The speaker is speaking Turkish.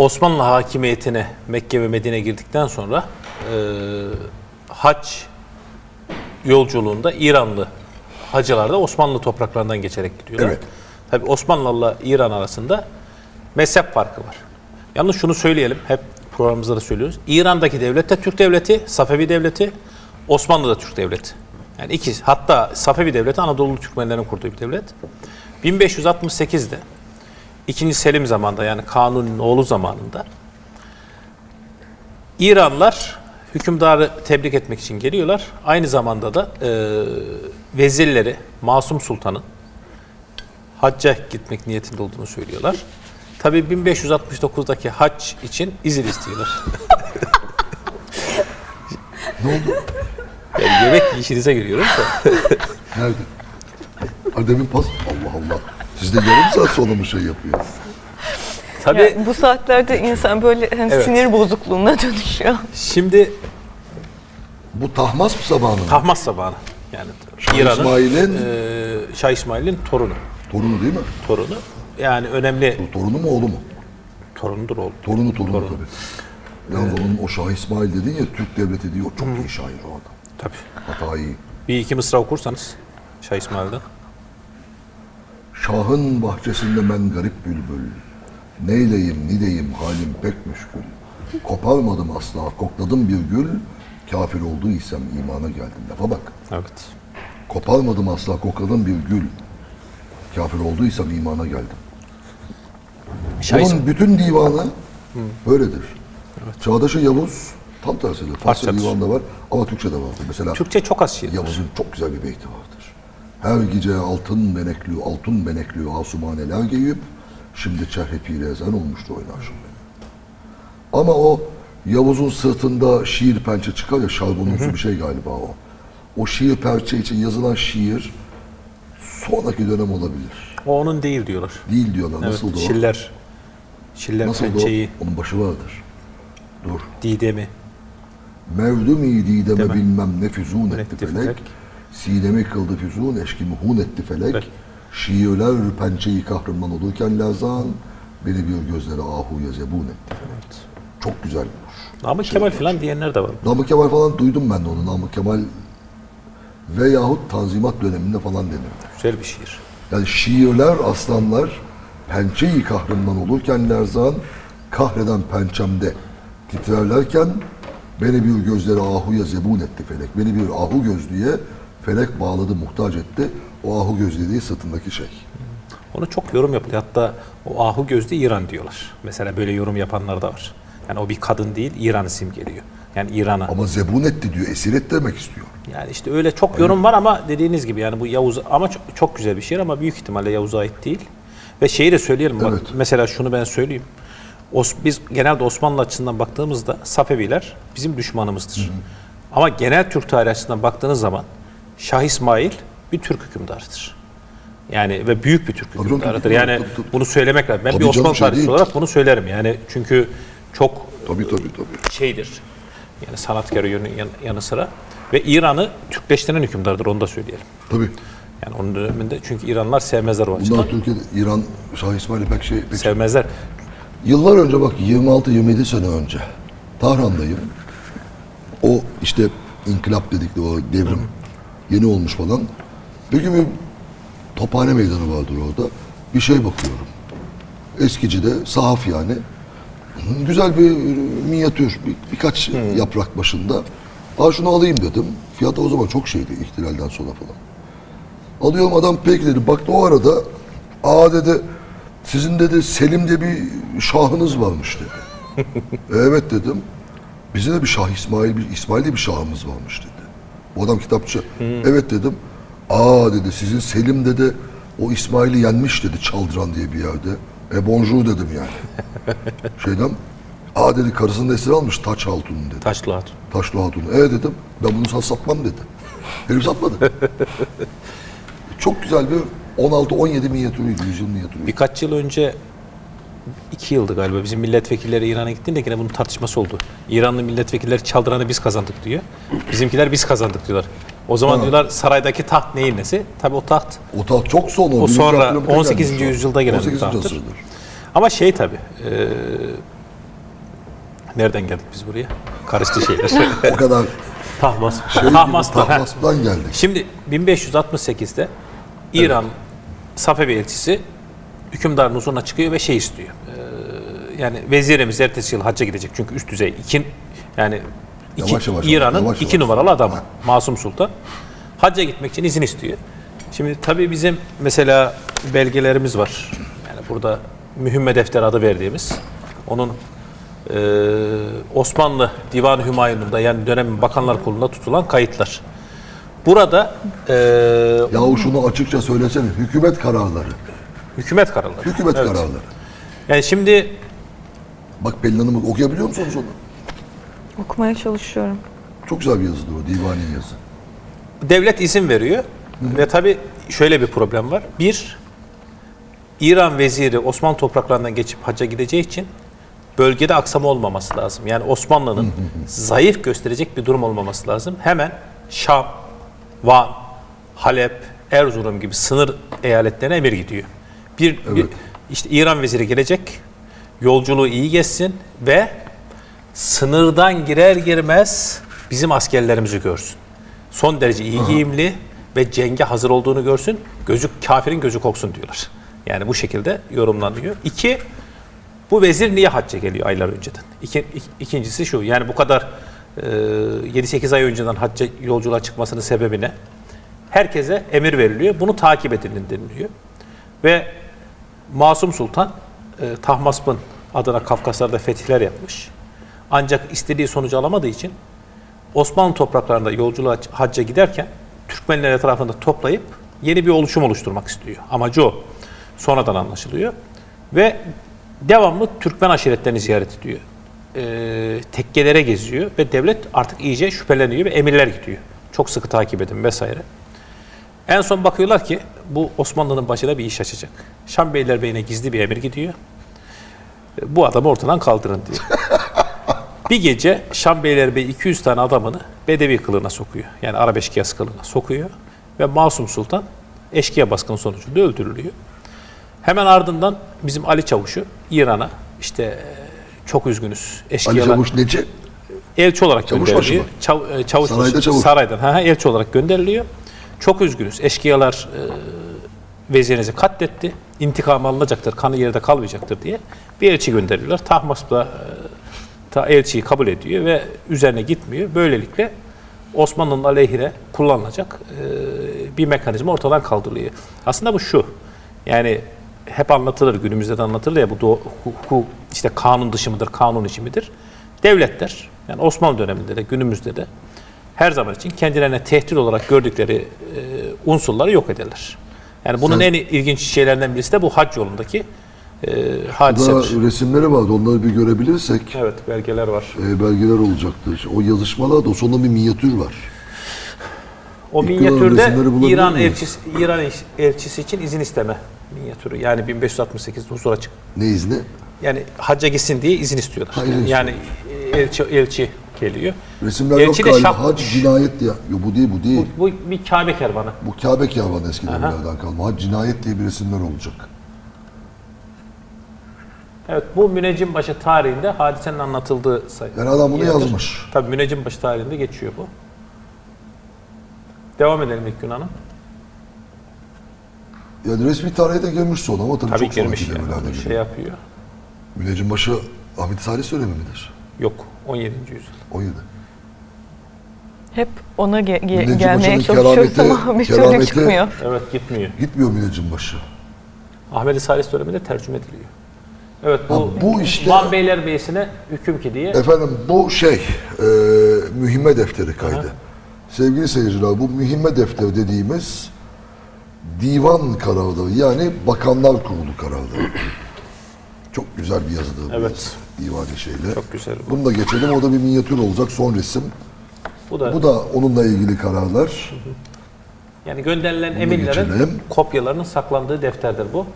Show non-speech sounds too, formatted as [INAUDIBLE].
Osmanlı hakimiyetine Mekke ve Medine girdikten sonra e, hac yolculuğunda İranlı hacılar da Osmanlı topraklarından geçerek gidiyorlar. Evet. Tabi Osmanlılarla İran arasında mezhep farkı var. Yalnız şunu söyleyelim, hep programımızda da söylüyoruz. İran'daki devlet de Türk devleti, Safevi devleti, Osmanlı da Türk devleti. Yani ikisi. Hatta Safevi devleti Anadolu Türkmenlerin kurduğu bir devlet. 1568'de İkinci Selim zamanında yani Kanuni'nin oğlu zamanında İranlılar hükümdarı tebrik etmek için geliyorlar. Aynı zamanda da e, vezirleri Masum Sultan'ın hacca gitmek niyetinde olduğunu söylüyorlar. Tabii 1569'daki hac için izin istiyorlar. Ne oldu? Yani yemek işinize giriyorum da. Nerede? Adem'in pas. Allah Allah. Siz de yarım saat sonra mı şey yapıyor? [LAUGHS] Tabii Yani bu saatlerde insan böyle hani Evet. sinir bozukluğuna [LAUGHS] dönüşüyor. şimdi Bu Tahmas mı sabahının? Tahmas sabahı yani Şah İran'ın İsmail'in- e, Şah İsmail'in torunu. Torunu değil mi? Torunu. Yani önemli Torunu mu oğlu mu? torunudur oğlu. Torunu torunu, tabii. Yalnız onun o Şah İsmail dedin ya Türk devleti diyor. Çok iyi şair o adam. Tabii. Hatayı. Bir iki mısra okursanız Şah İsmail'den. Şahın bahçesinde ben garip bülbül. Neyleyim nideyim halim pek müşkül. Koparmadım asla kokladım bir gül. Kafir olduysam imana geldim. Lafa bak. Evet. Koparmadım asla kokladım bir gül. Kafir olduysam imana geldim. Şah Bunun İsmail. bütün divanı böyledir. Çağdaşı Yavuz tam tersidir. Farsça Farsçadır. divan da var ama Türkçe de vardır. Mesela Türkçe çok az var. Yavuz'un çok güzel bir beyti vardır. Her gece altın benekli, altın benekli asumaneler giyip şimdi çehre pire ezen olmuştu oynar şimdi. Ama o Yavuz'un sırtında şiir pençe çıkar ya şarbonumsu bir şey galiba o. O şiir pençe için yazılan şiir sonraki dönem olabilir. O onun değil diyorlar. Değil diyorlar. Evet. Nasıl o? Şiller. Şiller Nasıl pençeyi, o? Onun başı vardır. Dur. Didem'i. Mevdum-i dideme Deme. bilmem ne füzun Etti felek. felek. Sinemi kıldı füzun eşkimi hun etti felek. Felek. Şiirler pençeyi kahraman olurken lazan. Beni bir gözleri ahuya zebun etti. Çok güzel bir Namık Kemal falan diyenler de var. Namık Kemal falan duydum ben de onu. Namık Kemal veyahut Tanzimat döneminde falan denir. Güzel bir şiir. Yani şiirler, aslanlar pençeyi kahrından olurken lerzan kahreden pençemde titrerlerken beni bir gözleri ahuya zebun etti felek. Beni bir ahu gözlüye felek bağladı, muhtaç etti. O ahu göz dediği sırtındaki şey. Onu çok yorum yapılıyor. Hatta o ahu gözlü İran diyorlar. Mesela böyle yorum yapanlar da var. Yani o bir kadın değil, İran'ı simgeliyor. Yani İran'a. Ama zebun etti diyor, esir etti demek istiyor. Yani işte öyle çok yorum var ama dediğiniz gibi yani bu Yavuz ama çok, çok güzel bir şiir ama büyük ihtimalle Yavuz'a ait değil. Ve şeyi de söyleyelim. Bak, Evet. mesela şunu ben söyleyeyim. Os, biz genelde Osmanlı açısından baktığımızda Safeviler bizim düşmanımızdır. Ama genel Türk tarihi açısından baktığınız zaman Şah İsmail bir Türk hükümdarıdır. Yani ve büyük bir Türk hükümdarıdır. Yani tabii, tabii. bunu söylemek lazım. Ben Tabii bir canım, Osmanlı şey tarihçisi değil. olarak bunu söylerim. Yani çünkü çok Tabii tabii tabii. şeydir. Yani sanatkar yönü yan- yanı sıra. Ve İran'ı Türkleştiren hükümdardır onu da söyleyelim. Tabii. Yani onun döneminde çünkü İranlılar sevmezler o açıdan. Bunlar Türkiye'de, İran, Şah İsmail'i pek şey... Pek Sevmezler. Yıllar önce bak 26-27 sene önce Tahran'dayım. O işte inkılap dedikleri o devrim yeni olmuş falan. Bir gün bir tophane meydanı vardır orada. Bir şey bakıyorum. Eskicide sahaf yani. Güzel bir minyatür bir, birkaç yaprak başında. Aa şunu alayım dedim. Fiyatı o zaman çok şeydi ihtilalden sonra falan. Alıyorum adam peki dedi. Baktı o arada aa dedi sizin dedi Selim diye bir şahınız varmış dedi. [LAUGHS] evet dedim. Bize de bir Şah İsmail, bir İsmail diye bir şahımız varmış dedi. O adam kitapçı. Evet dedim. Aa dedi sizin Selim dedi o İsmail'i yenmiş dedi Çaldıran diye bir yerde. E bonjour dedim yani. [LAUGHS] Şeyden aa dedi karısını da esir almış Taç Hatun dedi. Taşlı Hatun. Taşlı Hatun. E dedim ben bunu sana satmam dedi. [LAUGHS] Herif satmadı. [LAUGHS] Çok güzel bir 16-17 minyatürüydü, 100 yıl minyatürüydü. Birkaç yıl önce iki yıldı galiba bizim milletvekilleri İran'a gittiğinde yine bunun tartışması oldu. İranlı milletvekilleri çaldıranı biz kazandık diyor. Bizimkiler biz kazandık diyorlar. O zaman Ha. diyorlar saraydaki taht neyin nesi? Tabii o taht. O taht çok sonra. O birinci sonra Abdülhamit'e 18. gelmiş o. yüzyılda gelen bir 18. tahttır. asırdır. Ama şey tabii. e, Nereden geldik biz buraya? Karıştı şeyler. [LAUGHS] O kadar [LAUGHS] Tahmas. şey Tahmas'ta. ha. Tahmas'tan geldik. Şimdi 1568'de İran Safevi elçisi hükümdarın huzuruna çıkıyor ve şey istiyor. Ee, yani vezirimiz ertesi yıl hacca gidecek çünkü üst düzey iki yani iki, Yavaş yavaş, İran'ın iki yavaş. numaralı adamı Masum Sultan. Hacca gitmek için izin istiyor. Şimdi tabii bizim mesela belgelerimiz var. Yani burada mühimme defter adı verdiğimiz onun e, Osmanlı Divan-ı Hümayun'unda yani dönemin Bakanlar Kurulu'nda tutulan kayıtlar. Burada e, Yahu şunu açıkça söylesene. Hükümet kararları. Hükümet kararları. Hükümet Evet. kararları. Yani şimdi Bak Pelin Hanım okuyabiliyor musunuz onu? Okumaya çalışıyorum. Çok güzel bir yazıdır o. Divani yazı. devlet izin veriyor ve tabii şöyle bir problem var. Bir, İran veziri Osmanlı topraklarından geçip hacca gideceği için bölgede aksama olmaması lazım. Yani Osmanlı'nın zayıf gösterecek bir durum olmaması lazım. Hemen Şam, Van, Halep, Erzurum gibi sınır eyaletlerine emir gidiyor. Bir, bir işte İran veziri gelecek, yolculuğu iyi geçsin ve sınırdan girer girmez bizim askerlerimizi görsün. Son derece iyi giyimli ve cenge hazır olduğunu görsün. Gözü kafirin gözü koksun diyorlar. Yani bu şekilde yorumlanıyor. İki, bu vezir niye hacca geliyor aylar önceden? İki, ik- ikincisi şu, yani bu kadar e, 7-8 ay önceden hacca yolculuğa çıkmasının sebebi ne? Herkese emir veriliyor. Bunu takip edin deniliyor. Ve Masum Sultan e, Tahmasp'ın adına Kafkaslar'da fetihler yapmış. Ancak istediği sonucu alamadığı için Osmanlı topraklarında yolculuğa hacca giderken Türkmenler etrafında toplayıp yeni bir oluşum oluşturmak istiyor. Amacı o. Sonradan anlaşılıyor. Ve devamlı Türkmen aşiretlerini ziyaret ediyor. Ee, tekkelere geziyor ve devlet artık iyice şüpheleniyor ve emirler gidiyor. Çok sıkı takip edin vesaire. En son bakıyorlar ki bu Osmanlı'nın başına bir iş açacak. Şam Beylerbeyine gizli bir emir gidiyor. Bu adamı ortadan kaldırın diyor. [LAUGHS] bir gece Şam Beylerbeyi 200 tane adamını Bedevi kılığına sokuyor. Yani Arap eşkıyası kılığına sokuyor. Ve Masum Sultan eşkıya baskını sonucunda öldürülüyor. Hemen ardından bizim Ali Çavuş'u İran'a işte e, çok üzgünüz. Ali Eşkıyalar, Çavuş neci? elçi olarak Çavuşbaşı gönderiliyor. Çav, e, çavuş Sarayda çavuş. Saraydan ha, elçi olarak gönderiliyor. Çok üzgünüz. Eşkıyalar e, vezirinizi katletti. İntikam alınacaktır, kanı yerde kalmayacaktır diye bir elçi gönderiyorlar. Tahmasp da e, ta elçiyi kabul ediyor ve üzerine gitmiyor. Böylelikle Osmanlı'nın aleyhine kullanılacak e, bir mekanizma ortadan kaldırılıyor. Aslında bu şu. Yani hep anlatılır, günümüzde de anlatılır ya bu do- işte kanun dışı mıdır, kanun içi midir? Devletler yani Osmanlı döneminde de günümüzde de her zaman için kendilerine tehdit olarak gördükleri e, unsurları yok ederler. Yani bunun Sen- en ilginç şeylerden birisi de bu hac yolundaki e, Burada hadisedir. resimleri vardı. Onları bir görebilirsek Evet belgeler var. e, belgeler olacaktır. O yazışmalar da sonunda bir minyatür var. O İlk minyatürde resimleri bulabilir İran miyiz? elçisi İran elçi- elçisi için izin isteme minyatürü. Yani 1568'de huzura çık. Ne izni? Yani hacca gitsin diye izin istiyorlar. Ha, izin yani elçi elçi geliyor. Resimler de yok galiba. şap- Hac cinayet diye. Yo, bu değil bu değil. Bu bir Kabe kervanı. Bu Kabe kervanı eski dönemlerden kalma. Hac cinayet diye bir resimler olacak. Evet bu Müneccimbaşı tarihinde hadisenin anlatıldığı sayı. Yani adam bunu yerdir. yazmış. Tabii Müneccimbaşı tarihinde geçiyor bu. Devam edelim ilk gün hanım. Yani resmi tarihe de girmiş sonra ama tabii, Tabii çok girmiş sonraki yani. devirlerde Şey giriyor. yapıyor. Müneccimbaşı Ahmet Salih dönemi midir? Yok 17. yüzyıl. 17. Hep ona ge- ge- Müneccim gelmeye Paşa'nın çalışıyoruz kerameti- ama bir türlü kerameti- çıkmıyor. Evet gitmiyor. Gitmiyor Müneccimbaşı. Ahmet-i Salis döneminde tercüme ediliyor. Evet bu, Ha, bu işte- Van Beylerbeyi'sine hüküm ki diye Efendim bu şey e, mühimme defteri kaydı. Sevgili seyirciler bu mühimme defteri dediğimiz divan kararları yani bakanlar kurulu kararları. Çok güzel bir yazıdır bu Evet. yazı, divani şeyle. Çok güzel bu. Bunu da geçelim. O da bir minyatür olacak son resim. bu da Bu da onunla ilgili kararlar. yani gönderilen emirlerin geçelim. kopyalarının saklandığı defterdir bu.